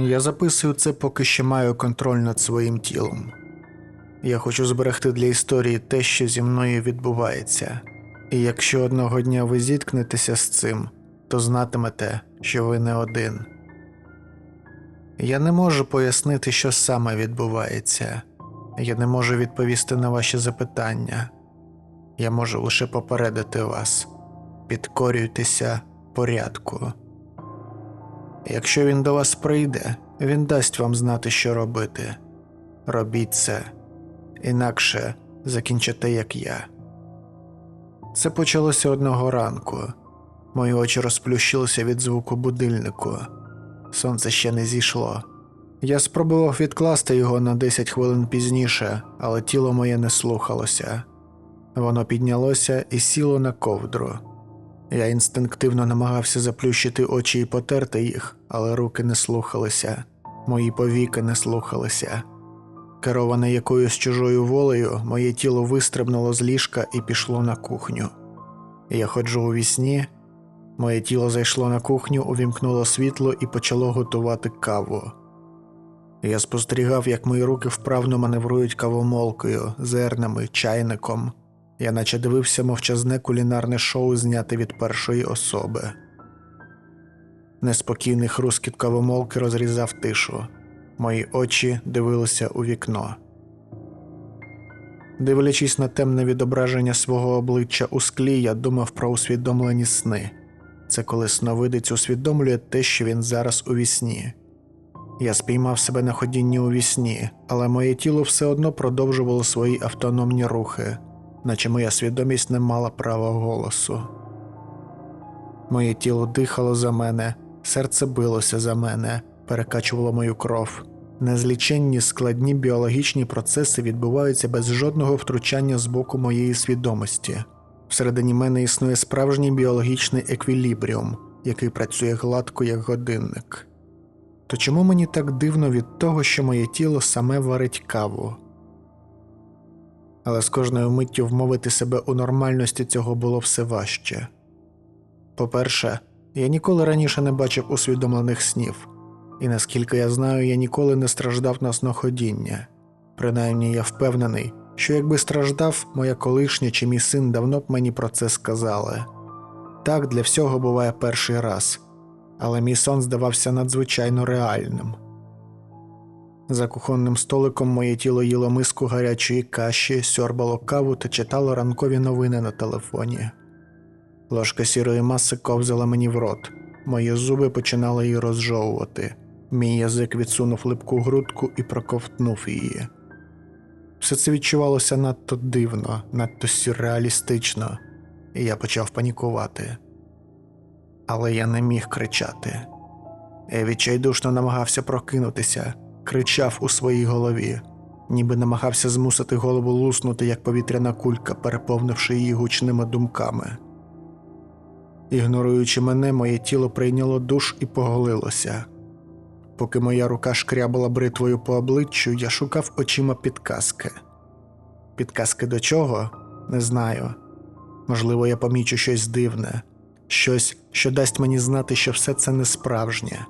Я записую це, поки ще маю контроль над своїм тілом. Я хочу зберегти для історії те, що зі мною відбувається. І якщо одного дня ви зіткнетеся з цим, то знатимете, що ви не один. Я не можу пояснити, що саме відбувається. Я не можу відповісти на ваші запитання. Я можу лише попередити вас. Підкорюйтеся порядку. Якщо він до вас прийде, він дасть вам знати, що робити. Робіть це, інакше закінчите, як я. Це почалося одного ранку. Мої очі розплющилися від звуку будильнику. Сонце ще не зійшло. Я спробував відкласти його на 10 хвилин пізніше, але тіло моє не слухалося. Воно піднялося і сіло на ковдру. Я інстинктивно намагався заплющити очі і потерти їх, але руки не слухалися, мої повіки не слухалися. Кероване якоюсь чужою волею, моє тіло вистрибнуло з ліжка і пішло на кухню. Я ходжу у вісні, моє тіло зайшло на кухню, увімкнуло світло і почало готувати каву. Я спостерігав, як мої руки вправно маневрують кавомолкою, зернами, чайником. Я наче дивився мовчазне кулінарне шоу, зняте від першої особи. Неспокійний хрускіт кавомолки розрізав тишу. Мої очі дивилися у вікно. Дивлячись на темне відображення свого обличчя у склі, я думав про усвідомлені сни. Це коли сновидець усвідомлює те, що він зараз у вісні. Я спіймав себе на ходінні у вісні, але моє тіло все одно продовжувало свої автономні рухи, наче моя свідомість не мала права голосу. Моє тіло дихало за мене, серце билося за мене, перекачувало мою кров. Незліченні складні біологічні процеси відбуваються без жодного втручання з боку моєї свідомості. Всередині мене існує справжній біологічний еквілібріум, який працює гладко як годинник. То чому мені так дивно від того, що моє тіло саме варить каву? Але з кожною миттю вмовити себе у нормальності цього було все важче. По-перше, я ніколи раніше не бачив усвідомлених снів, і наскільки я знаю, я ніколи не страждав на сноходіння. Принаймні я впевнений, що якби страждав, моя колишня чи мій син давно б мені про це сказали. Так для всього буває перший раз, але мій сон здавався надзвичайно реальним. За кухонним столиком моє тіло їло миску гарячої каші, сьорбало каву та читало ранкові новини на телефоні. Ложка сірої маси ковзала мені в рот, мої зуби починали її розжовувати. Мій язик відсунув липку грудку і проковтнув її. Все це відчувалося надто дивно, надто сюрреалістично, і я почав панікувати. Але я не міг кричати. Я відчайдушно намагався прокинутися, кричав у своїй голові, ніби намагався змусити голову луснути, як повітряна кулька, переповнивши її гучними думками. Ігноруючи мене, моє тіло прийняло душ і поголилося. Поки моя рука шкрябала бритвою по обличчю, я шукав очима підказки. Підказки до чого? Не знаю. Можливо, я помічу щось дивне, щось, що дасть мені знати, що все це не справжнє.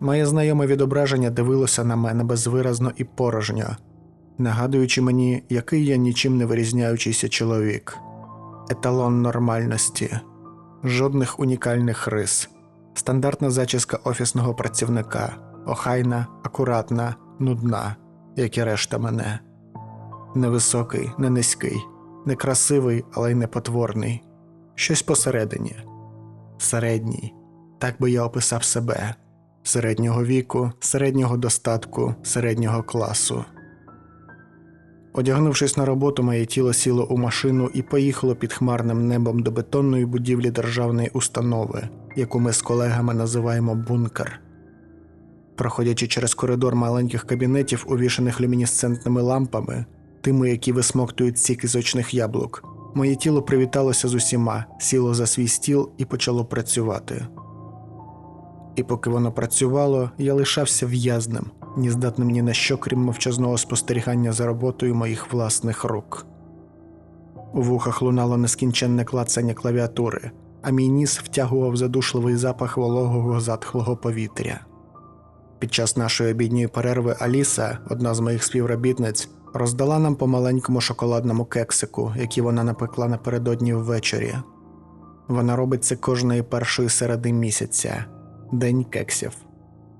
Моє знайоме відображення дивилося на мене безвиразно і порожньо, нагадуючи мені, який я нічим не вирізняючийся чоловік, еталон нормальності, жодних унікальних рис, стандартна зачіска офісного працівника, охайна, акуратна, нудна, як і решта мене. Невисокий, не низький, не красивий, але й не потворний, щось посередині, середній, так би я описав себе. Середнього віку, середнього достатку, середнього класу. Одягнувшись на роботу, моє тіло сіло у машину і поїхало під хмарним небом до бетонної будівлі державної установи, яку ми з колегами називаємо бункер. Проходячи через коридор маленьких кабінетів, увішаних люмінесцентними лампами, тими, які висмоктують сік із очних яблук, моє тіло привіталося з усіма, сіло за свій стіл і почало працювати. І поки воно працювало, я лишався в'язнем, ні здатним ні на що, крім мовчазного спостерігання за роботою моїх власних рук. У вухах лунало нескінченне клацання клавіатури, а мій ніс втягував задушливий запах вологого затхлого повітря. Під час нашої обідньої перерви Аліса, одна з моїх співробітниць, роздала нам по маленькому шоколадному кексику, який вона напекла напередодні ввечері. Вона робить це кожної першої середи місяця день кексів.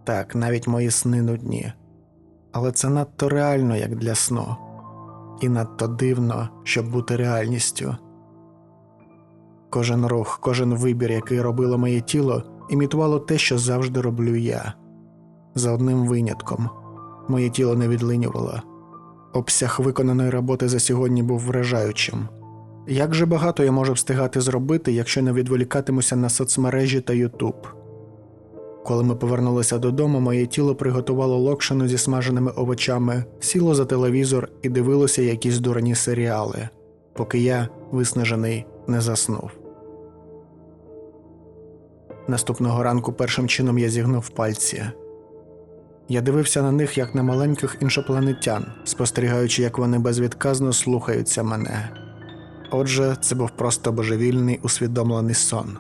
Так, навіть мої сни нудні. Але це надто реально, як для сну, і надто дивно, щоб бути реальністю. Кожен рух, кожен вибір, який робило моє тіло, імітувало те, що завжди роблю я. За одним винятком моє тіло не відлинювало. Обсяг виконаної роботи за сьогодні був вражаючим. Як же багато я можу встигати зробити, якщо не відволікатимуся на соцмережі та Ютуб? Коли ми повернулися додому, моє тіло приготувало локшину зі смаженими овочами, сіло за телевізор і дивилося якісь дурні серіали, поки я, виснажений, не заснув. Наступного ранку першим чином я зігнув пальці. Я дивився на них як на маленьких іншопланетян, спостерігаючи, як вони безвідказно слухаються мене. Отже, це був просто божевільний усвідомлений сон.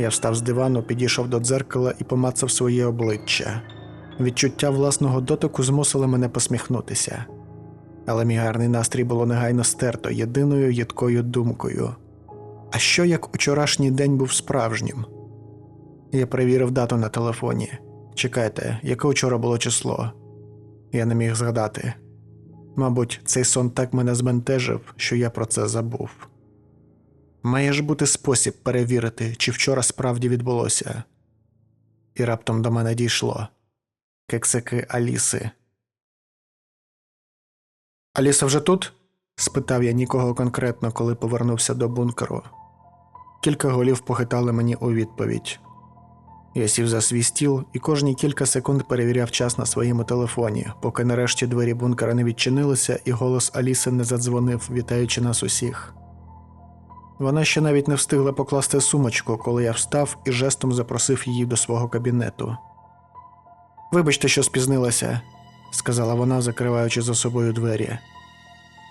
Я встав з дивану, підійшов до дзеркала і помацав своє обличчя. Відчуття власного дотику змусили мене посміхнутися. Але мій гарний настрій було негайно стерто єдиною їдкою думкою. А що як учорашній день був справжнім? Я перевірив дату на телефоні. Чекайте, яке вчора було число? Я не міг згадати. Мабуть, цей сон так мене збентежив, що я про це забув. Має ж бути спосіб перевірити, чи вчора справді відбулося. І раптом до мене дійшло кексики Аліси. Аліса вже тут? спитав я нікого конкретно, коли повернувся до бункеру. Кілька голів похитали мені у відповідь. Я сів за свій стіл і кожні кілька секунд перевіряв час на своєму телефоні, поки нарешті двері бункера не відчинилися і голос Аліси не задзвонив, вітаючи нас усіх. Вона ще навіть не встигла покласти сумочку, коли я встав і жестом запросив її до свого кабінету. Вибачте, що спізнилася, сказала вона, закриваючи за собою двері.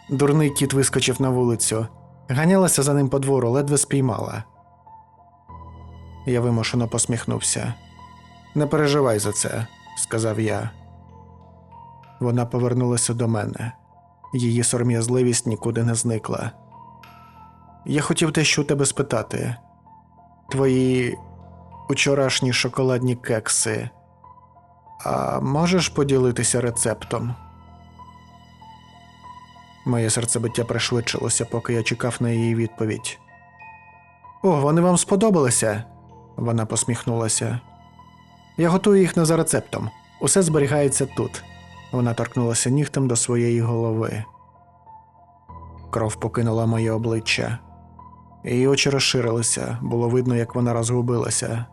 Дурний кіт вискочив на вулицю. Ганялася за ним по двору, ледве спіймала. Я вимушено посміхнувся. Не переживай за це, сказав я. Вона повернулася до мене. Її сором'язливість нікуди не зникла. Я хотів дещо у тебе спитати. Твої учорашні шоколадні кекси. А можеш поділитися рецептом? Моє серцебиття пришвидшилося, поки я чекав на її відповідь. О, вони вам сподобалися? Вона посміхнулася. Я готую їх не за рецептом. Усе зберігається тут. Вона торкнулася нігтем до своєї голови. Кров покинула моє обличчя. Її очі розширилися, було видно, як вона розгубилася.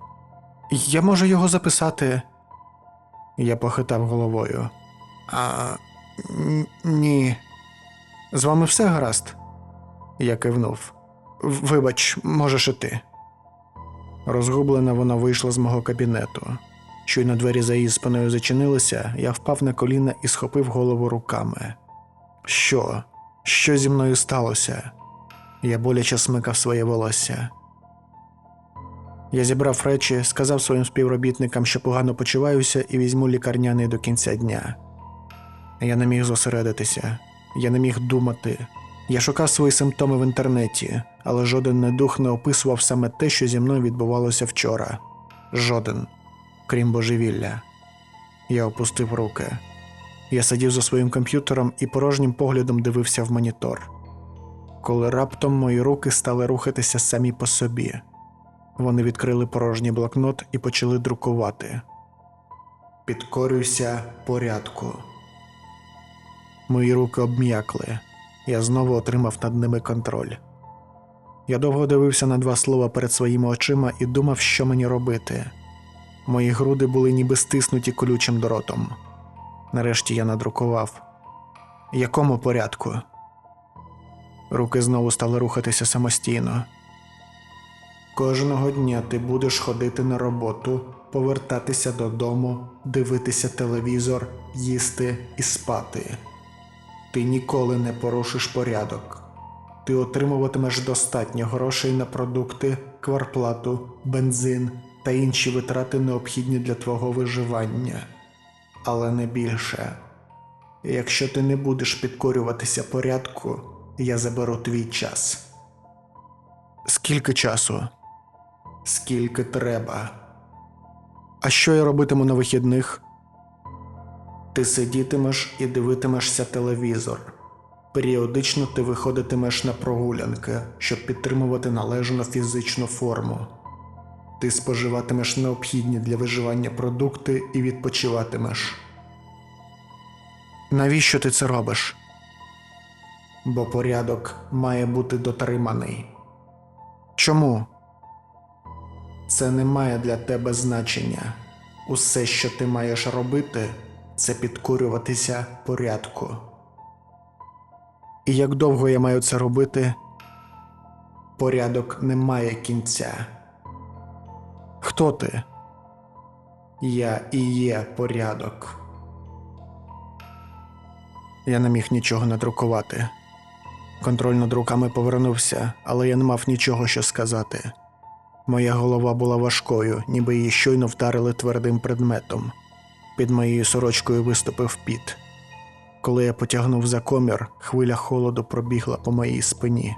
Я можу його записати. Я похитав головою. А ні. З вами все гаразд? Я кивнув. Вибач, можеш і ти. Розгублена вона вийшла з мого кабінету. Щойно двері за її спиною зачинилися, я впав на коліна і схопив голову руками. Що? Що зі мною сталося? Я боляче смикав своє волосся. Я зібрав речі, сказав своїм співробітникам, що погано почуваюся, і візьму лікарняний до кінця дня. Я не міг зосередитися, я не міг думати. Я шукав свої симптоми в інтернеті, але жоден недух не описував саме те, що зі мною відбувалося вчора. Жоден, крім божевілля. Я опустив руки. Я сидів за своїм комп'ютером і порожнім поглядом дивився в монітор. Коли раптом мої руки стали рухатися самі по собі. Вони відкрили порожній блокнот і почали друкувати. Підкорюйся порядку. Мої руки обм'якли. Я знову отримав над ними контроль. Я довго дивився на два слова перед своїми очима і думав, що мені робити. Мої груди були ніби стиснуті колючим дротом. Нарешті я надрукував. Якому порядку? Руки знову стали рухатися самостійно. Кожного дня ти будеш ходити на роботу, повертатися додому, дивитися телевізор, їсти і спати. Ти ніколи не порушиш порядок. ти отримуватимеш достатньо грошей на продукти, кварплату, бензин та інші витрати, необхідні для твого виживання. Але не більше. Якщо ти не будеш підкорюватися порядку, я заберу твій час. Скільки часу? Скільки треба. А що я робитиму на вихідних? Ти сидітимеш і дивитимешся телевізор. Періодично ти виходитимеш на прогулянки, щоб підтримувати належну фізичну форму. Ти споживатимеш необхідні для виживання продукти і відпочиватимеш. Навіщо ти це робиш? Бо порядок має бути дотриманий. Чому? Це не має для тебе значення. Усе, що ти маєш робити, це підкорюватися порядку. І як довго я маю це робити? Порядок не має кінця. Хто ти? Я і є порядок. Я не міг нічого надрукувати. Контроль над руками повернувся, але я не мав нічого що сказати. Моя голова була важкою, ніби її щойно вдарили твердим предметом. Під моєю сорочкою виступив піт. Коли я потягнув за комір, хвиля холоду пробігла по моїй спині.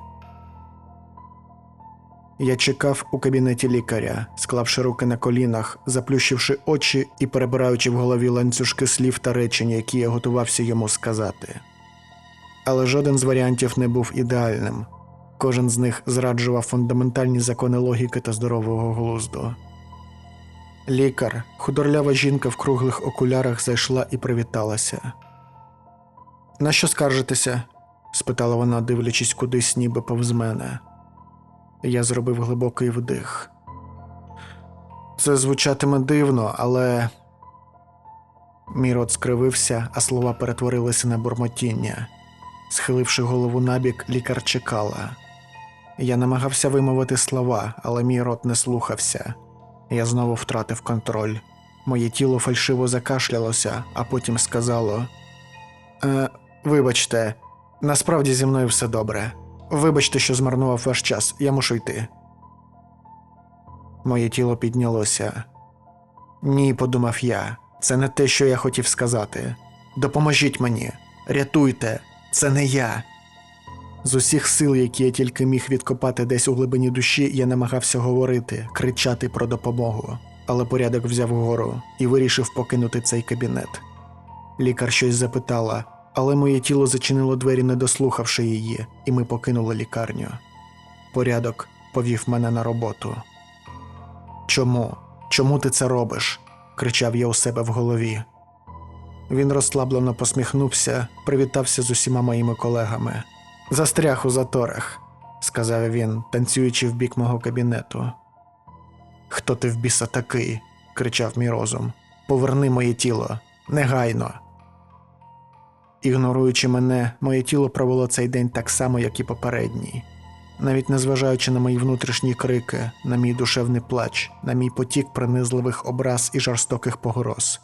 Я чекав у кабінеті лікаря, склавши руки на колінах, заплющивши очі і перебираючи в голові ланцюжки слів та речень, які я готувався йому сказати. Але жоден з варіантів не був ідеальним. Кожен з них зраджував фундаментальні закони логіки та здорового глузду. Лікар, худорлява жінка в круглих окулярах зайшла і привіталася. На що скаржитеся? спитала вона, дивлячись кудись, ніби повз мене. Я зробив глибокий вдих. Це звучатиме дивно, але. Мій рот скривився, а слова перетворилися на бурмотіння. Схиливши голову набік, лікар чекала. Я намагався вимовити слова, але мій рот не слухався. Я знову втратив контроль. Моє тіло фальшиво закашлялося, а потім сказало: е, Вибачте, насправді зі мною все добре. Вибачте, що змарнував ваш час, я мушу йти. Моє тіло піднялося. Ні, подумав я, це не те, що я хотів сказати. Допоможіть мені, рятуйте, це не я. З усіх сил, які я тільки міг відкопати десь у глибині душі, я намагався говорити, кричати про допомогу, але порядок взяв гору і вирішив покинути цей кабінет. Лікар щось запитала, але моє тіло зачинило двері, не дослухавши її, і ми покинули лікарню. Порядок повів мене на роботу. Чому? Чому ти це робиш? кричав я у себе в голові. Він розслаблено посміхнувся, привітався з усіма моїми колегами. Застряг у заторах, сказав він, танцюючи в бік мого кабінету. Хто ти в біса такий? кричав мій розум. Поверни моє тіло, негайно. Ігноруючи мене, моє тіло провело цей день так само, як і попередній. Навіть незважаючи на мої внутрішні крики, на мій душевний плач, на мій потік принизливих образ і жорстоких погроз.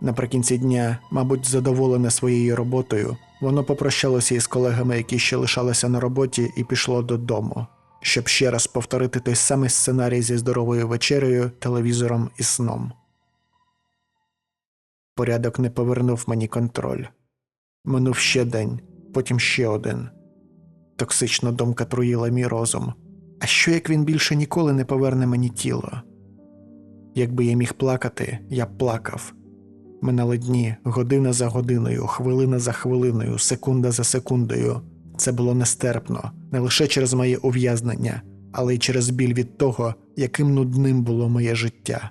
Наприкінці дня, мабуть, задоволене своєю роботою, воно попрощалося із колегами, які ще лишалися на роботі, і пішло додому, щоб ще раз повторити той самий сценарій зі здоровою вечерею, телевізором і сном. Порядок не повернув мені контроль. Минув ще день, потім ще один. Токсична думка труїла мій розум. А що як він більше ніколи не поверне мені тіло? Якби я міг плакати, я б плакав. Минали дні, година за годиною, хвилина за хвилиною, секунда за секундою. Це було нестерпно, не лише через моє ув'язнення, але й через біль від того, яким нудним було моє життя.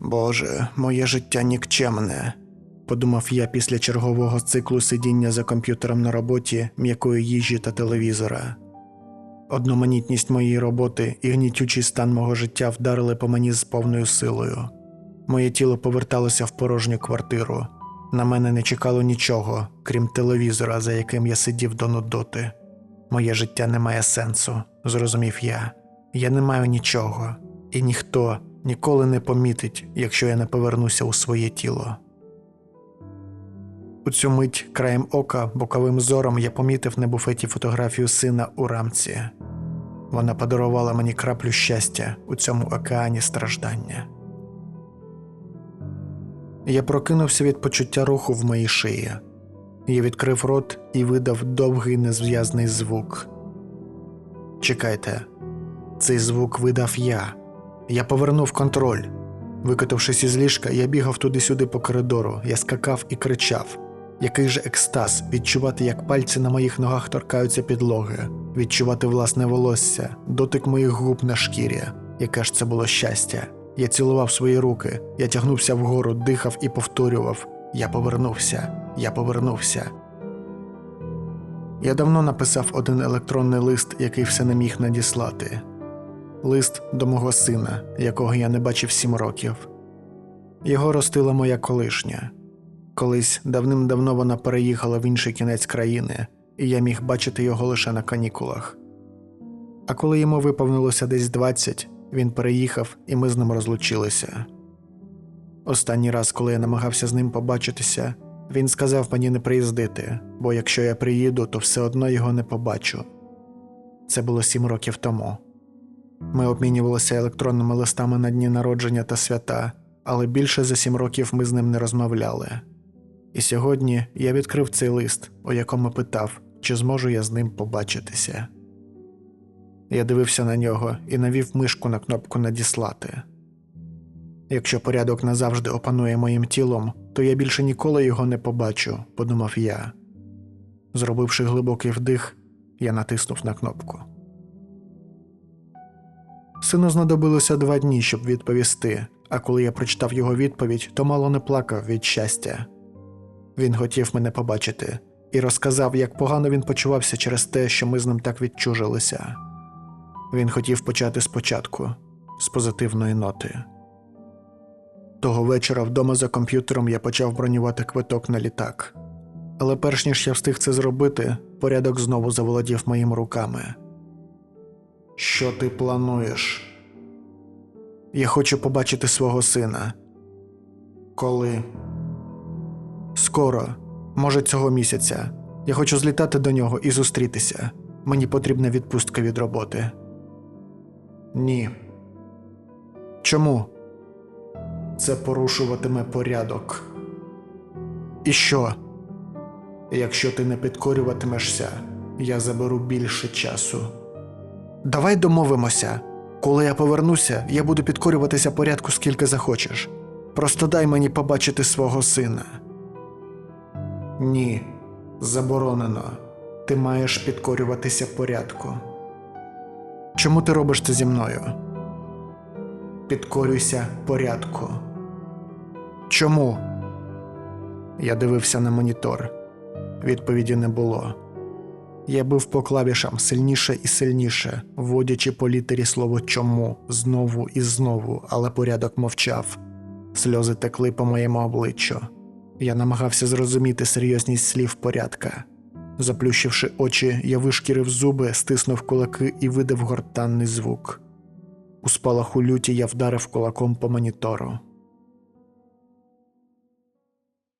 Боже, моє життя нікчемне, подумав я після чергового циклу сидіння за комп'ютером на роботі, м'якої їжі та телевізора. Одноманітність моєї роботи і гнітючий стан мого життя вдарили по мені з повною силою. Моє тіло поверталося в порожню квартиру. На мене не чекало нічого, крім телевізора, за яким я сидів до нудоти. Моє життя не має сенсу, зрозумів я. Я не маю нічого, і ніхто ніколи не помітить, якщо я не повернуся у своє тіло. У цю мить краєм ока, боковим зором я помітив на буфеті фотографію сина у рамці. Вона подарувала мені краплю щастя у цьому океані страждання. Я прокинувся від почуття руху в моїй шиї. Я відкрив рот і видав довгий незв'язний звук. Чекайте, цей звук видав я. Я повернув контроль. Викотавшись із ліжка, я бігав туди-сюди по коридору, я скакав і кричав. Який же екстаз відчувати, як пальці на моїх ногах торкаються підлоги, відчувати власне волосся, дотик моїх губ на шкірі. Яке ж це було щастя. Я цілував свої руки, я тягнувся вгору, дихав і повторював: Я повернувся, я повернувся. Я давно написав один електронний лист, який все не міг надіслати. Лист до мого сина, якого я не бачив сім років. Його ростила моя колишня. Колись давним-давно вона переїхала в інший кінець країни, і я міг бачити його лише на канікулах. А коли йому виповнилося десь 20, він переїхав, і ми з ним розлучилися. Останній раз, коли я намагався з ним побачитися, він сказав мені не приїздити, бо якщо я приїду, то все одно його не побачу. Це було сім років тому. Ми обмінювалися електронними листами на дні народження та свята, але більше за сім років ми з ним не розмовляли. І сьогодні я відкрив цей лист, у якому питав, чи зможу я з ним побачитися. Я дивився на нього і навів мишку на кнопку Надіслати. Якщо порядок назавжди опанує моїм тілом, то я більше ніколи його не побачу, подумав я. Зробивши глибокий вдих, я натиснув на кнопку. Сину знадобилося два дні, щоб відповісти, а коли я прочитав його відповідь, то мало не плакав від щастя. Він хотів мене побачити і розказав, як погано він почувався через те, що ми з ним так відчужилися. Він хотів почати спочатку, з позитивної ноти. Того вечора вдома за комп'ютером я почав бронювати квиток на літак. Але перш ніж я встиг це зробити, порядок знову заволодів моїми руками. Що ти плануєш? Я хочу побачити свого сина. Коли? Скоро, може, цього місяця. Я хочу злітати до нього і зустрітися. Мені потрібна відпустка від роботи. Ні. Чому? Це порушуватиме порядок. І що? Якщо ти не підкорюватимешся, я заберу більше часу. Давай домовимося. Коли я повернуся, я буду підкорюватися порядку скільки захочеш. Просто дай мені побачити свого сина. Ні, заборонено. Ти маєш підкорюватися порядку. Чому ти робиш це зі мною? Підкорюйся порядку. Чому? Я дивився на монітор. Відповіді не було. Я бив по клавішам сильніше і сильніше, вводячи по літері слово чому знову і знову, але порядок мовчав. Сльози текли по моєму обличчю. Я намагався зрозуміти серйозність слів порядка. Заплющивши очі, я вишкірив зуби, стиснув кулаки і видав гортанний звук. У спалаху люті я вдарив кулаком по монітору.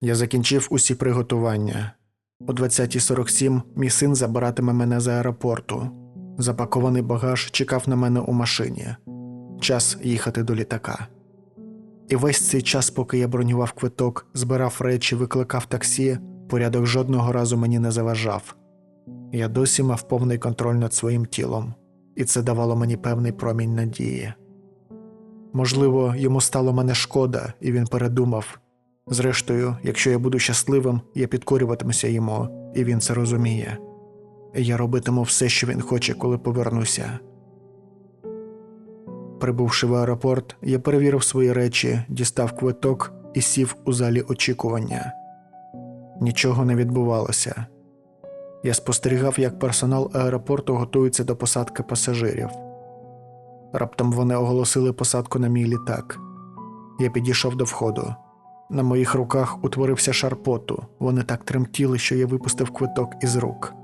Я закінчив усі приготування. О 20.47 мій син забиратиме мене з аеропорту. Запакований багаж чекав на мене у машині. Час їхати до літака. І весь цей час, поки я бронював квиток, збирав речі, викликав таксі, порядок жодного разу мені не заважав. Я досі мав повний контроль над своїм тілом, і це давало мені певний промінь надії. Можливо, йому стало мене шкода, і він передумав. Зрештою, якщо я буду щасливим, я підкорюватимуся йому, і він це розуміє. Я робитиму все, що він хоче, коли повернуся. Прибувши в аеропорт, я перевірив свої речі, дістав квиток і сів у залі очікування. Нічого не відбувалося. Я спостерігав, як персонал аеропорту готується до посадки пасажирів. Раптом вони оголосили посадку на мій літак. Я підійшов до входу. На моїх руках утворився шар поту. Вони так тремтіли, що я випустив квиток із рук.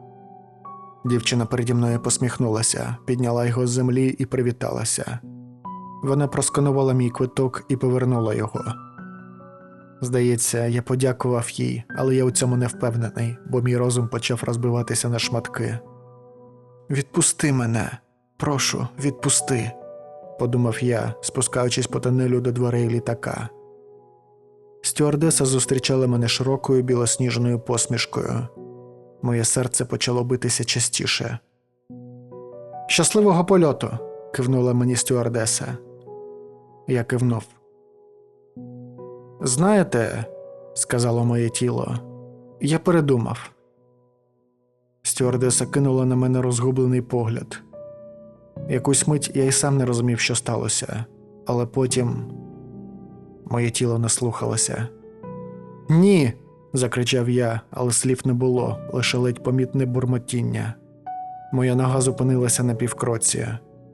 Дівчина переді мною посміхнулася, підняла його з землі і привіталася. Вона просканувала мій квиток і повернула його. Здається, я подякував їй, але я у цьому не впевнений, бо мій розум почав розбиватися на шматки. Відпусти мене, прошу, відпусти, подумав я, спускаючись по тонелю до дверей літака. Стюардеса зустрічала мене широкою білосніжною посмішкою. Моє серце почало битися частіше. Щасливого польоту. кивнула мені стюардеса. Я кивнув. Знаєте, сказало моє тіло, я передумав. Стюардеса кинула на мене розгублений погляд. Якусь мить я й сам не розумів, що сталося, але потім моє тіло не слухалося. Ні. закричав я, але слів не було, лише ледь помітне бурмотіння. Моя нога зупинилася на півкроці.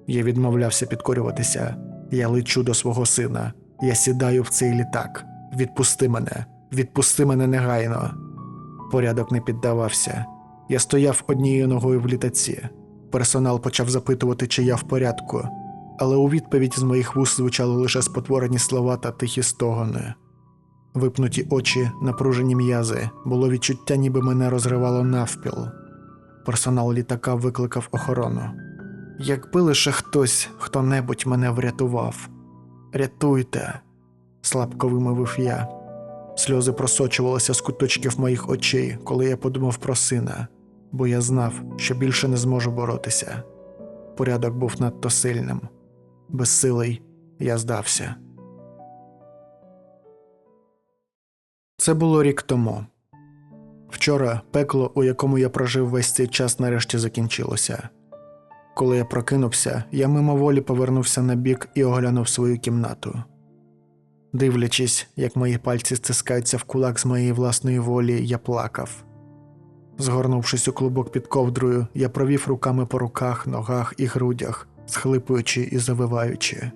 Я відмовлявся підкорюватися. Я лечу до свого сина. Я сідаю в цей літак. Відпусти мене, відпусти мене негайно. Порядок не піддавався. Я стояв однією ногою в літаці. Персонал почав запитувати, чи я в порядку, але у відповідь з моїх вуст звучали лише спотворені слова та тихі стогони. Випнуті очі, напружені м'язи, було відчуття, ніби мене розривало навпіл. Персонал літака викликав охорону. Якби лише хтось, хто небудь мене врятував. Рятуйте, слабко вимовив я. Сльози просочувалися з куточків моїх очей, коли я подумав про сина, бо я знав, що більше не зможу боротися. Порядок був надто сильним. Безсилий я здався. Це було рік тому. Вчора пекло, у якому я прожив весь цей час, нарешті закінчилося. Коли я прокинувся, я мимоволі повернувся на бік і оглянув свою кімнату. Дивлячись, як мої пальці стискаються в кулак з моєї власної волі, я плакав. Згорнувшись у клубок під ковдрою, я провів руками по руках, ногах і грудях, схлипуючи і завиваючи.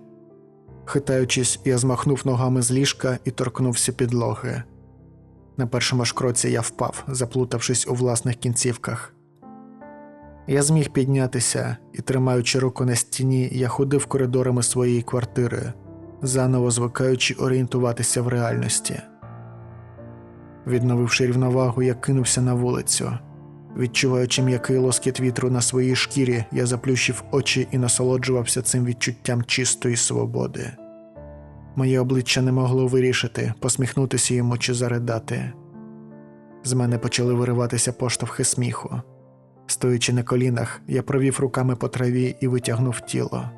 Хитаючись, я змахнув ногами з ліжка і торкнувся підлоги. На першому ж кроці я впав, заплутавшись у власних кінцівках. Я зміг піднятися і, тримаючи руку на стіні, я ходив коридорами своєї квартири, заново звикаючи орієнтуватися в реальності. Відновивши рівновагу, я кинувся на вулицю. Відчуваючи м'який лоскіт вітру на своїй шкірі, я заплющив очі і насолоджувався цим відчуттям чистої свободи. Моє обличчя не могло вирішити, посміхнутися йому чи заридати. З мене почали вириватися поштовхи сміху. Стоячи на колінах, я провів руками по траві і витягнув тіло.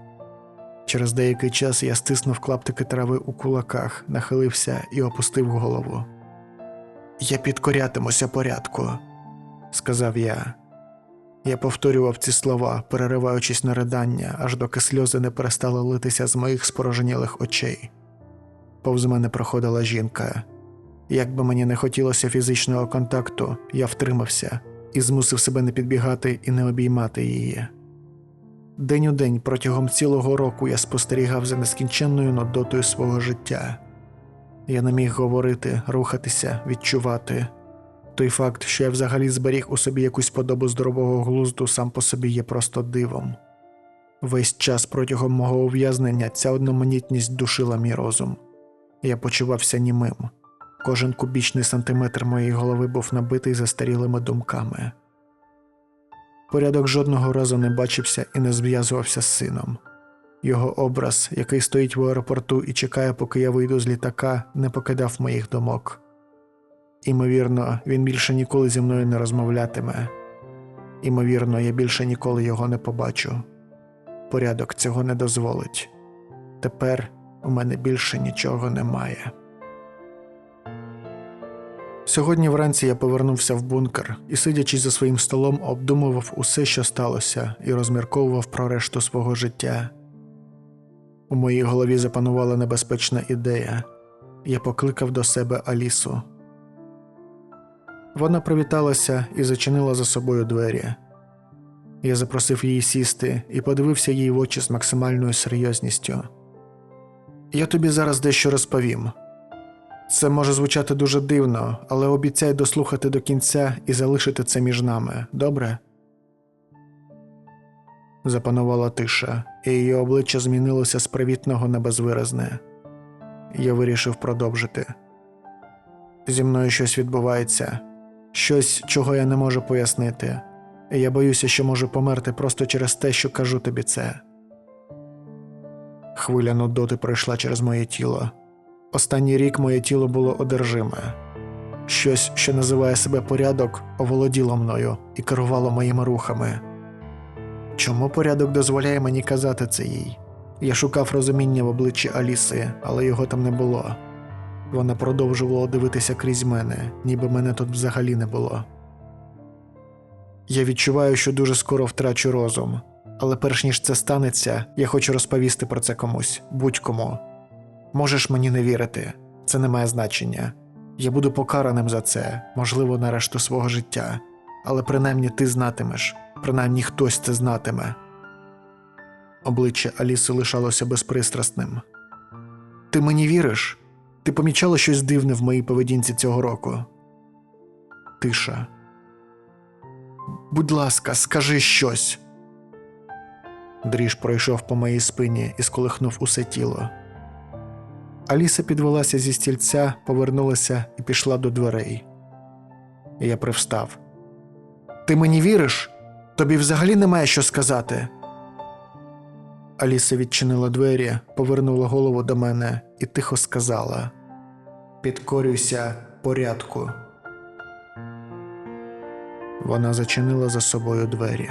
Через деякий час я стиснув клаптики трави у кулаках, нахилився і опустив голову. Я підкорятимуся порядку, сказав я. Я повторював ці слова, перериваючись на ридання, аж доки сльози не перестали литися з моїх спорожнілих очей. Повз мене проходила жінка. Як би мені не хотілося фізичного контакту, я втримався і змусив себе не підбігати і не обіймати її. День у день протягом цілого року я спостерігав за нескінченною нудотою свого життя. Я не міг говорити, рухатися, відчувати. Той факт, що я взагалі зберіг у собі якусь подобу здорового глузду, сам по собі є просто дивом. Весь час протягом мого ув'язнення ця одноманітність душила мій розум. Я почувався німим. Кожен кубічний сантиметр моєї голови був набитий застарілими думками. Порядок жодного разу не бачився і не зв'язувався з сином. Його образ, який стоїть в аеропорту і чекає, поки я вийду з літака, не покидав моїх думок. Імовірно, він більше ніколи зі мною не розмовлятиме. Імовірно, я більше ніколи його не побачу. Порядок цього не дозволить. Тепер у мене більше нічого немає. Сьогодні вранці я повернувся в бункер і, сидячи за своїм столом, обдумував усе, що сталося, і розмірковував про решту свого життя. У моїй голові запанувала небезпечна ідея. Я покликав до себе Алісу. Вона привіталася і зачинила за собою двері. Я запросив її сісти і подивився їй в очі з максимальною серйозністю. Я тобі зараз дещо розповім. Це може звучати дуже дивно, але обіцяй дослухати до кінця і залишити це між нами, добре? Запанувала тиша, і її обличчя змінилося з привітного на безвиразне. Я вирішив продовжити. Зі мною щось відбувається, щось, чого я не можу пояснити. Я боюся, що можу померти просто через те, що кажу тобі це. Хвиля нудоти пройшла через моє тіло. Останній рік моє тіло було одержиме. Щось, що називає себе порядок, оволоділо мною і керувало моїми рухами. Чому порядок дозволяє мені казати це їй? Я шукав розуміння в обличчі Аліси, але його там не було. Вона продовжувала дивитися крізь мене, ніби мене тут взагалі не було. Я відчуваю, що дуже скоро втрачу розум, але перш ніж це станеться, я хочу розповісти про це комусь, будь-кому. Можеш мені не вірити, це не має значення. Я буду покараним за це, можливо, на решту свого життя, але принаймні ти знатимеш, принаймні хтось це знатиме. Обличчя Аліси лишалося безпристрасним. Ти мені віриш? Ти помічала щось дивне в моїй поведінці цього року? Тиша. Будь ласка, скажи щось. Дріж пройшов по моїй спині і сколихнув усе тіло. Аліса підвелася зі стільця, повернулася і пішла до дверей. Я привстав. Ти мені віриш? Тобі взагалі немає що сказати. Аліса відчинила двері, повернула голову до мене і тихо сказала: Підкорюйся порядку. Вона зачинила за собою двері.